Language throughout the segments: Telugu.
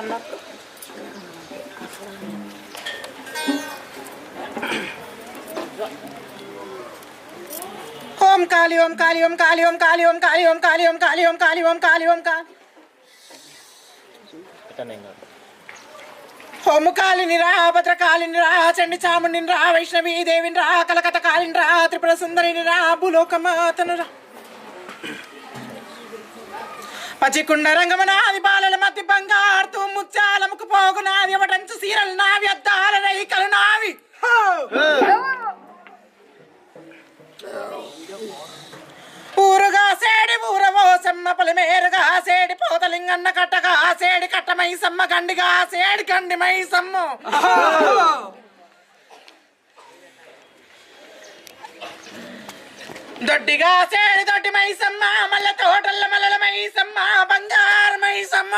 అన్న. ఓం కాళీ ఓం కాళీ ఓం కాళీ ఓం కాళీ ఓం కాళీ ఓం కాళీ ఓం కాళీ ఓం కాళీ ఓం కాళీ ఓం కాళీ. హోము కాళిని రా భద్రకాళిని రా చండి చాముండిని రా వైష్ణవి దేవిని రా కలకత కాలిని రా త్రిపుర సుందరిని రా భూలోకమాతను రా. పచికుండ రంగమనాది బాలల మతి బంగారు ముత్యాలముకు పోగునాది ఎవటంచు సీరలు నావి అద్దాల రైకలు నావి. ఊరుగా సేడి ఊరవో సెమ్మ పొలిమేరుగా సేడి పోతలింగన్న కట్టగా సేడి కట్టమై సమ్మ గండిగా సేడి గండి మై సమ్ము దొడ్డిగా సేడి దొడ్డి మైసమ్మ మల్ల తోటల్ల మల్లల మైసమ్మ బంగారు మైసమ్మ.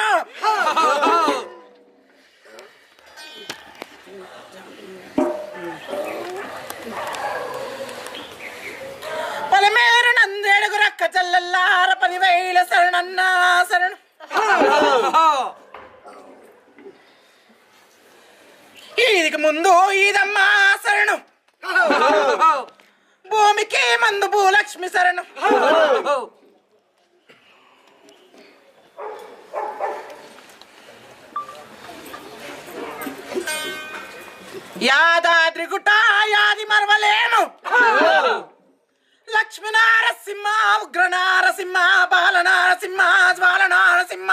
పలమేరు నందేడుగు రక్క చల్లల్లార పదివేల శరణన్న శరణ. ఈదికి ముందు ఈదమ్మా శరణం. భూమికి మందు భూలక్ష్మి శరణం. యాదాద్రి గుట్ట యాది మరవలేము లక్ష్మీ నారసింహ ఉగ్ర నారసింహ బాల నారసింహ జ్వాల నారసింహ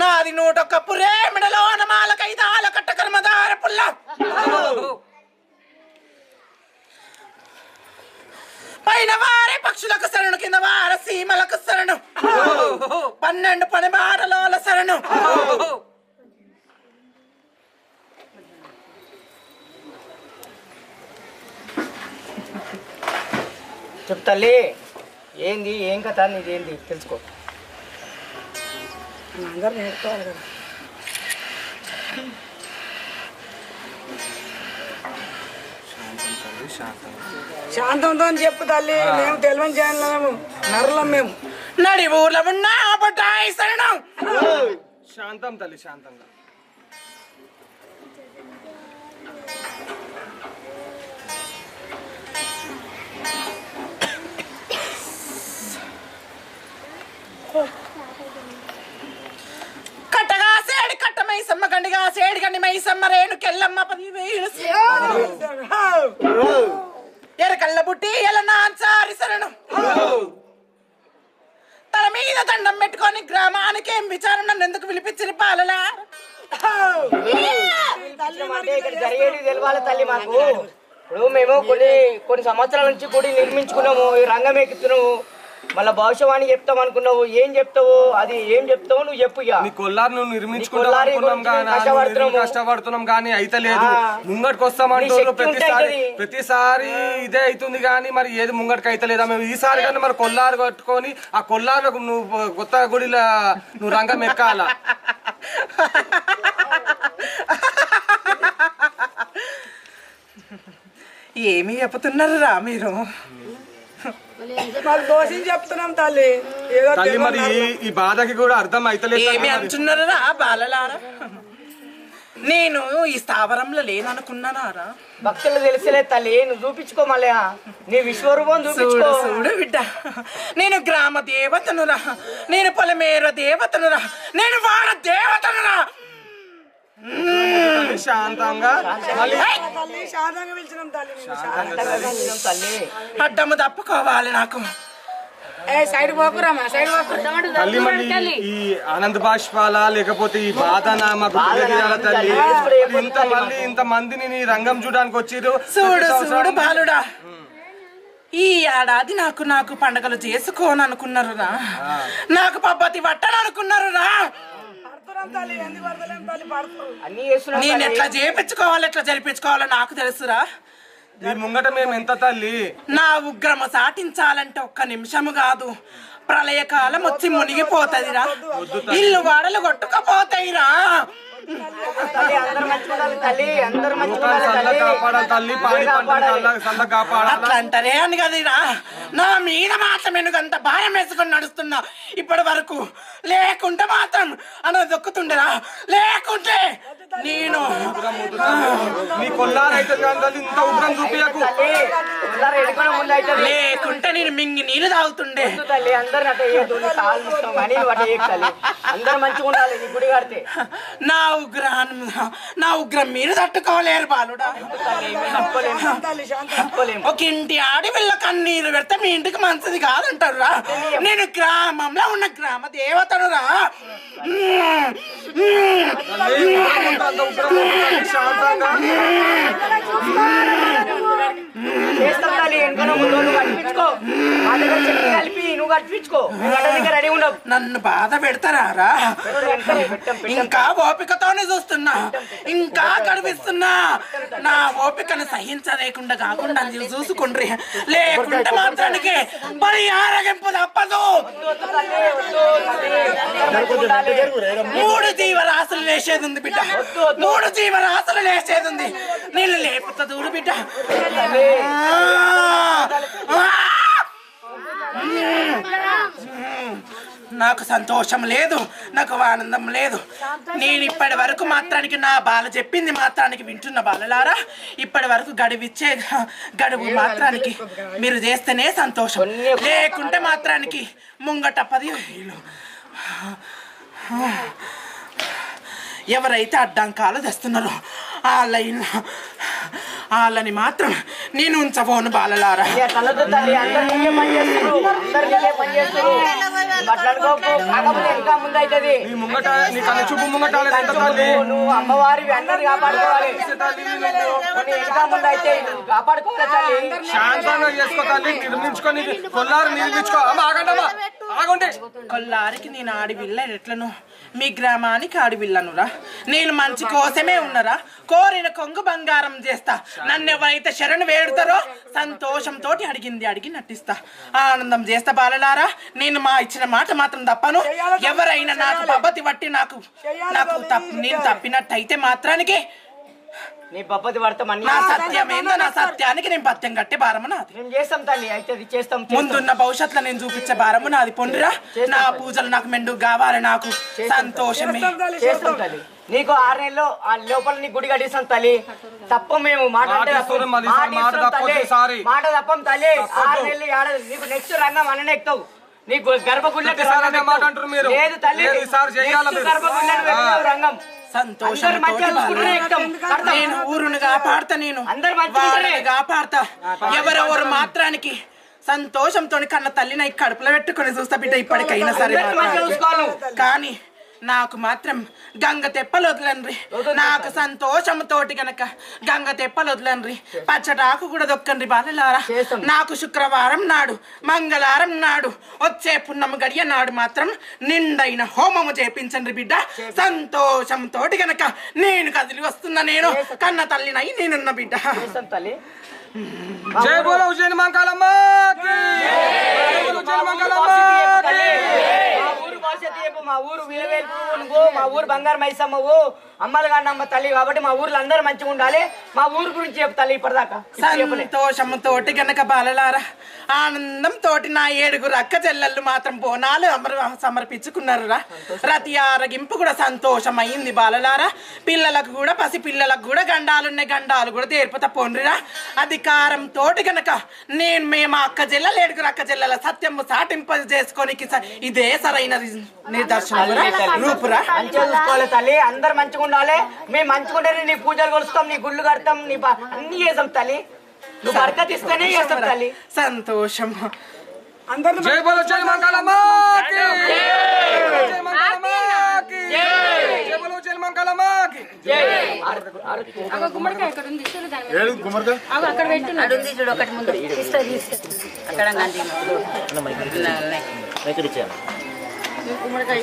నాది నూటొక్క పురేమిడలో నమాల కైతాల కట్ట కర్మదార పుల్ల. పైన వారే పక్షులకు శరణు కింద వార సీమలకు శరణు. పన్నెండు పని బాటలోల శరణు చెప్పు తల్లి ఏంది ఏం కథ నీది ఏంది తెలుసుకో అందరు నేర్చుకోవాలి కదా. శాంతంతో అని చెప్పు తల్లి మేము తెలియని చేయలేము నరలం మేము. నడి ఊర్లో ఉన్న పట్టాయి శరణు. శాంతం తల్లి శాంతంగా. కట్టగా మైసమ్మ గండిగా సేడి గండి మైసమ్మ రేణు కెల్లమ్మ పది వేలు ఎరకల్ల బుట్టి ఎల తన మీద దండం పెట్టుకొని గ్రామానికి ఏం విచారణ నన్ను ఎందుకు పిలిపించిన పాలలా? జరిగేది తల్లి మాకు. ఇప్పుడు మేము కొన్ని కొన్ని సంవత్సరాల నుంచి గుడి నిర్మించుకున్నాము ఈ రంగం ఎక్కుతున్నాము. మళ్ళీ భవిష్యవాణి చెప్తాం అనుకున్నావు ఏం చెప్తావు అది ఏం చెప్తావు నువ్వు చెప్పు నీ కొల్లారు నువ్వు కొల్లారి. కష్టపడుతున్నాం కానీ అయితే లేదు. ముంగటికి వస్తామంటారు ప్రతిసారి. ప్రతిసారి ఇదే అవుతుంది కానీ మరి ఏది ముంగటికి అయితే లేదా? మేము ఈసారి కానీ మరి కొల్లారు కట్టుకొని ఆ కొల్లారులకు నువ్వు కొత్త గుడిలో నువ్వు రంగం ఎక్కాల. ఏమి చెప్తున్నారు రా మీరు? మాకు దోషిని చెప్తున్నాం తల్లి. ఏదో తల్లి మరి ఈ- ఈ బాధకి కూడా అర్థం అయితలేదు ఏమి తల్లి. అంటున్నారు రా బాలలారా? నేను ఈ స్థావరంలో లేననుకున్నానారా? భక్తులు తెలిసలే తల్లి నువ్వు చూపించుకో మళ్ళీ నీ విశ్వరూపం చూపించుకో. చూడు బిడ్డ. నేను గ్రామ దేవతనురా నేను పొలమేర దేవతనురా నేను వాడ దేవతనురా. తల్లి శాంతంగా. తప్పుకోవాలి నాకు. ఈ ఆనంద బాష్పాల లేకపోతే ఈ బాధనామ తల్లి? ఇంత మందిని నీ రంగం చూడడానికి వచ్చిరు చూడు చూడు బాలుడా. ఈ ఏడాది నాకు నాకు పండగలు చేసుకోననుకున్నారురా. నాకు పబ్బతి పట్టననుకున్నారురా. నేను. ఎట్లా చేపించుకోవాలి ఎట్లా జరిపించుకోవాలో నాకు తెలుసురా. నీ ముంగట మేము ఎంత తల్లి? నా ఉగ్రమ సాటించాలంటే ఒక్క నిమిషము కాదు. ప్రళయకాలం వచ్చి మునిగిపోతదిరా. ఇల్లు వాడలు కొట్టుకపోతాయిరా. తల్లి అందరు మంచిగుండాలి తల్లి అందరు లోకాలు మంచిగుండాలి చల్ల తల్లి. కాపాడాలి తల్లి పాడి పంటలు కాపాడాలి. చల్ల చల్ల కాపాడాలి. అట్లా అంటారే అని కదరా నా మీద మాత్రం ఎందుకంత భారం వేసుకొని నడుస్తున్నా? ఇప్పటి వరకు లేకుంటే మాత్రం అన్న దొక్కుతుండేరా. లేకుంటే నేను నీ ఇంత ఉగ్రం చూపించకు లేకుంటే నేను మింగి నీళ్ళు తాగుతుండే. తల్లి అందరు అట్లా కాలు కానీ అందరు మంచిగా ఉండాలి నీ గుడి కడితే. నా ఉగ్రహాన్ని నా ఉగ్రం మీరు తట్టుకోలేరు బాలుడా తల్లి ఒక ఇంటి ఆడపిల్ల కన్నీరు పెడితే మీ ఇంటికి మంచిది కాదంటారు రా నేను గ్రామంలో ఉన్న గ్రామ దేవతను రా శాంతంగా చేస్తాం తల్లి వెనుకన ముందు నువ్వు మా దగ్గర కలిపి నువ్వు దగ్గర రెడీ ఉండవు నన్ను బాధ పెడతారా? రా. ఇంకా ఓపికతోనే చూస్తున్నా. ఇంకా గడిపిస్తున్నా. నా ఓపికను సహించలేకుండా కాకుండా మీరు చూసుకుండ్రి. లేకుంటే మాత్రానికి మరి ఆరగింపు తప్పదు. వద్దు తల్లి. ఉండాలి మూడు జీవరాశులు లేచేది ఉంది బిడ్డ మూడు జీవరాశులు లేచేది ఉంది నేను లేపుతా చూడు బిడ్డ! నాకు సంతోషం లేదు నాకు ఆనందం లేదు. నేను ఇప్పటి వరకు మాత్రానికి నా బాల చెప్పింది మాత్రానికి వింటున్న బాలలారా ఇప్పటి వరకు గడువిచ్చే గడువు మాత్రానికి మీరు చేస్తేనే సంతోషం. లేకుంటే మాత్రానికి ముంగట పది వేలు ఎవరైతే అడ్డంకాలు తెస్తున్నారో ఆ లైన్ వాళ్ళని మాత్రం నేను ఉంచబోను బాలలారా. అందరు అందరు నువ్వు అమ్మవారివి అందరిని కాపాడుకోవాలి. కొన్ని ఇంకా ముందు. అయితే నువ్వు కాపాడుకోవాలి తల్లి. శాంతంగా చేసుకో తల్లి నిర్మించుకొని కొల్లారు నిర్మించుకో. అమ్మ ఆగండమ్మా. ఆగండి. కొల్లారికి నేను ఆడివిల్ల ఎట్లను మీ గ్రామానికి ఆడివిల్లనురా నేను మంచి కోసమే ఉన్నరా. కోరిన కొంగు బంగారం చేస్తా. నన్ను ఎవరైతే శరణు వేడుతారో సంతోషంతో అడిగింది అడిగి నటిస్తా. ఆనందం చేస్తా బాలలారా. నేను మా ఇచ్చిన మాట మాత్రం తప్పను. ఎవరైనా నాకు పబ్బతి పట్టి నాకు నాకు తప్పు నేను తప్పినట్టయితే మాత్రానికి నీ పప్పది పడతాం అన్ని నా సత్యం ఏందో నా సత్యానికి నేను పత్యం కట్టే భారము నాది. మేము చేస్తాం తల్లి అయితే అది చేస్తాం చేస్తాం. ముందున్న భవిష్యత్తులో నేను చూపించే భారము నాది. పొండిరా నా పూజలు నాకు మెండు కావాలి నాకు. సంతోషమే. చేస్తాం తల్లి నీకు ఆరు నెలలు ఆ లోపల నీ గుడి కట్టిస్తాం తల్లి. తప్ప మేము మాట అంటే మాట తప్పం. ఇస్తున్నాం మళ్ళీ మాట ఈసారి మాట ఇస్తున్నాం తప్పొద్దు తల్లి. ఈసారి. మాట తప్పం తల్లి. ఆరు నెలలు ఏడాది నీకు నెక్స్ట్ రంగం ఎక్కుతావు. నీకు గర్భగుడిలోకి ప్రతిసారి రంగం అదే మాట ఎక్కుతావు. అంటారు మీరు. లేదు తల్లి. లేదు, మీరు. ఎక్కుతావు రంగం. సంతోషం. నేను ఊరును కాపాడతా నేను. కాపాడతా. ఎవరెవరు మాత్రానికి సంతోషంతో కన్న తల్లిని కడుపులో పెట్టుకొని చూస్తా బిడ్డ ఇప్పటికైనా సరే. కానీ నాకు మాత్రం గంగ తెప్పలు వదలండ్రి. నాకు సంతోషంతోటి గనక గంగ తెప్పలు వదలండ్రి. పచ్చటాకు కూడా దొక్కండి బాలలారా. నాకు శుక్రవారం నాడు మంగళవారం నాడు వచ్చే పున్నమ గడియ నాడు మాత్రం నిండైన హోమము చేపించండి బిడ్డ. సంతోషంతో గనక నేను కదిలి వస్తున్నా నేను కన్న తల్లినై నేనున్న బిడ్డ. తల్లి. జై బోలో ఉజ్జయిని మంకాలమ్మకి జై బోలో ఉజ్జయిని మంకాలమ్మకి చెప్పు మా ఊరు విలవేల్పు నువ్వు మా ఊరు బంగారు మైసమ్మవు అమ్మలు కానమ్మ తల్లి కాబట్టి మా ఊర్లో అందరూ మంచిగా ఉండాలి. మా ఊరు గురించి చెప్పు తల్లి ఇప్పటిదాకా. చెప్పలే. సంతోషంతోటి గనక బాలలారా ఆనందంతోటి నా ఏడుగురు అక్క చెల్లెళ్ళు మాత్రం బోనాలు అమర సమర్పించుకున్నారు రా రతి ఆరగింపు కూడా సంతోషం అయింది బాలలారా. పిల్లలకు కూడా పసి పిల్లలకు కూడా గండాలున్నాయి గండాలు కూడా తీర్పుతా పోండ్రిరా అధికారంతో గనక నేను మేము అక్క చెల్లెలు ఏడుగురు అక్క చెల్లెల సత్యం సాటింప చేసుకోనికి స- ఇదే సరైన రూపురా మంచిగా చూసుకోవాలి తల్లి. అందరు మంచిగా ఉండాలి. మేము మంచిగా ఉంటేనే నీ పూజలు కొలుస్తాం నీ గుళ్ళు కడతాం నీ అన్ని చేస్తాం తల్లి. నువ్వు బరకత్ ఇస్తేనే చేస్తాం తల్లి. సంతోషం. అందరిని జై బోలో జై జై మంకాలమ్మకి అడుంది చూడు ఒకటి ముందు. తీస్తా. అక్కడ గాంధీ ఎవరితో उमरकाळी